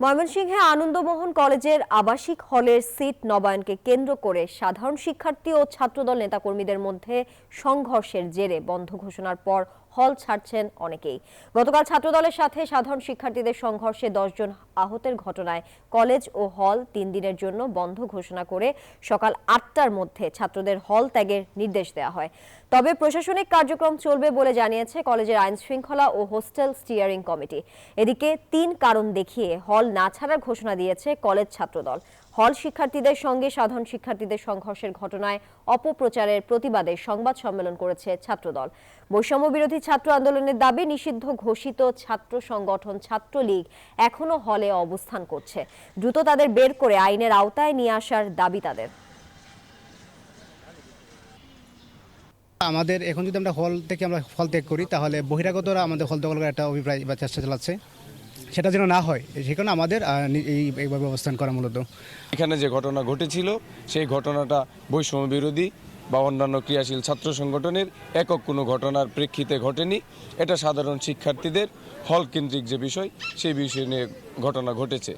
ময়মনসিংহে আনন্দমোহন কলেজের আবাসিক হলের সিট নবায়নকে কেন্দ্র করে সাধারণ শিক্ষার্থী ও ছাত্রদল নেতাকর্মীদের মধ্যে সংঘর্ষের জেরে বন্ধ ঘোষণার পর হল ছাড়ছেন অনেকেই। গতকাল ছাত্রদলের সাথে সাধারণ শিক্ষার্থীদের সংঘর্ষে দশজন আহতের ঘটনায় কলেজ ও হল তিন দিনের জন্য বন্ধ ঘোষণা করে সকাল আটটার মধ্যে ছাত্রদের হল ত্যাগের নির্দেশ দেওয়া হয়। তবে প্রশাসনিক কার্যক্রম চলবে বলে জানিয়েছে কলেজের আইন শৃঙ্খলা ও হোস্টেল স্টিয়ারিং কমিটি। এদিকে তিন কারণ দেখিয়ে হল না ছাড়ার ঘোষণা দিয়েছে কলেজ ছাত্রদল। হল শিক্ষার্থীদের সঙ্গে সাধারণ শিক্ষার্থীদের সংঘর্ষের ঘটনায় অপপ্রচারের প্রতিবাদে সংবাদ সম্মেলন করেছে ছাত্রদল। বৈষম্য বিরোধী ছাত্র আন্দোলনের দাবি, নিষিদ্ধ ঘোষিত ছাত্র সংগঠন ছাত্রলীগ এখনও হলে অবস্থান করছে। দ্রুত তাদের বের করে আইনের আওতায় নিয়ে আসার দাবি তাদের। আমাদের, এখন যদি আমরা হল থেকে আমরা ফল ত্যাগ করি, তাহলে বহিরাগতরা আমাদের হল দখল করার একটা অভিপ্রায় বা চেষ্টা চালাচ্ছে। সেটা যেন না হয়, সে কারণে আমাদের এই, এইভাবে অবস্থান করা মূলত। এখানে যে ঘটনা ঘটেছিল, সেই ঘটনাটা বৈষম্য বিরোধী বা অন্যান্য ক্রিয়াশীল ছাত্র সংগঠনের একক কোনো ঘটনার প্রেক্ষিতে ঘটেনি। এটা সাধারণ শিক্ষার্থীদের হল কেন্দ্রিক যে বিষয়, সেই বিষয় নিয়ে ঘটনা ঘটেছে।